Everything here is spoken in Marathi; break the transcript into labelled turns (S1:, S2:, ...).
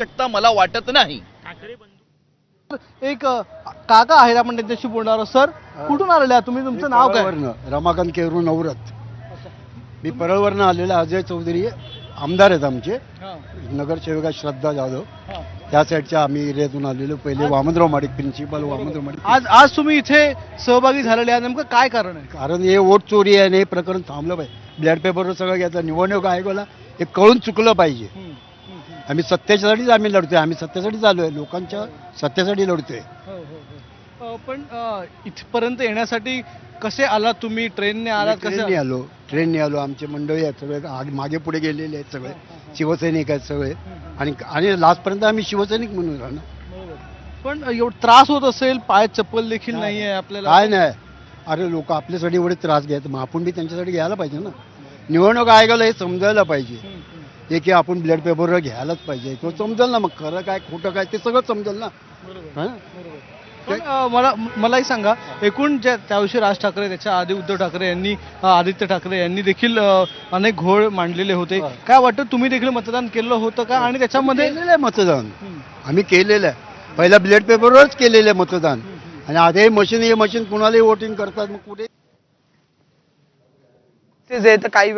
S1: शकता मला वाटत नाही.
S2: एक काका आहेत आपण त्यांच्याशी बोलणार सर. कुठून आलेले आहात तुम्ही? तुमचं नाव काय?
S3: रमाकांत केरू नवरत. मी परळवरनं आलेला अजय चौधरी आमदार आहेत आमचे. नगरसेविका श्रद्धा जाधव. त्या साईडच्या आम्ही एरियातून आलेलो. पहिले वामनराव माडिक प्रिन्सिपल वामनराव माडिक
S2: आज आज तुम्ही इथे सहभागी झालेले आहात. नेमकं काय कारण आहे?
S3: कारण हे वोट चोरी आहे आणि हे प्रकरण थांबलं पाहिजे. ब्लॅड पेपरवर सगळं घ्यायचं निवडणूक आयोगाला हे कळून चुकलं पाहिजे. आम्ही सत्तेसाठीच आम्ही लढतोय. आम्ही सत्तेसाठीच आलो आहे लोकांच्या सत्तेसाठी लढतोय.
S2: अ, पण अ, इथपर्यंत येण्यासाठी कसे आलात तुम्ही? ट्रेनने आलात
S3: ट्रेनने
S2: कसे
S3: आलो. ट्रेनने आलो. आमचे मंडळी आहेत सगळे. आग- मागे पुढे गेलेले आहेत सगळे. शिवसैनिक आहेत सगळे. आणि आणि लास्टपर्यंत आम्ही शिवसैनिक म्हणून राहणार.
S2: पण एवढं त्रास होत असेल? पाय चप्पल देखील नाही आहे आपल्याला?
S3: काय नाही. अरे लोक आपल्यासाठी एवढे त्रास घ्यायचे. मग आपण बी त्यांच्यासाठी घ्यायला पाहिजे ना. निवडणूक आयोगाला हे समजायला पाहिजे. हे की आपण ब्लड पेपरवर घ्यायलाच पाहिजे. तो समजेल ना मग खरं काय खोटं काय ते सगळं समजेल ना. हं?
S2: पण, अ, मला मलाही सांगा एकूण ज्या त्याविषयी राज ठाकरे त्याच्या आधी उद्धव ठाकरे यांनी अ, आदित्य ठाकरे यांनी देखील अ, अनेक घोळ मांडलेले होते. काय वाटतं तुम्ही देखील मतदान केलं होतं का? आणि त्याच्यामध्ये
S3: केलेलं आहे मतदान. आम्ही केलेलं आहे. पहिला ब्लड पेपरवरच केलेलं आहे मतदान. आणि आता हे मशीन हे मशीन कुणालाही वोटिंग करतात मग कुठे?
S4: ते जे तर काही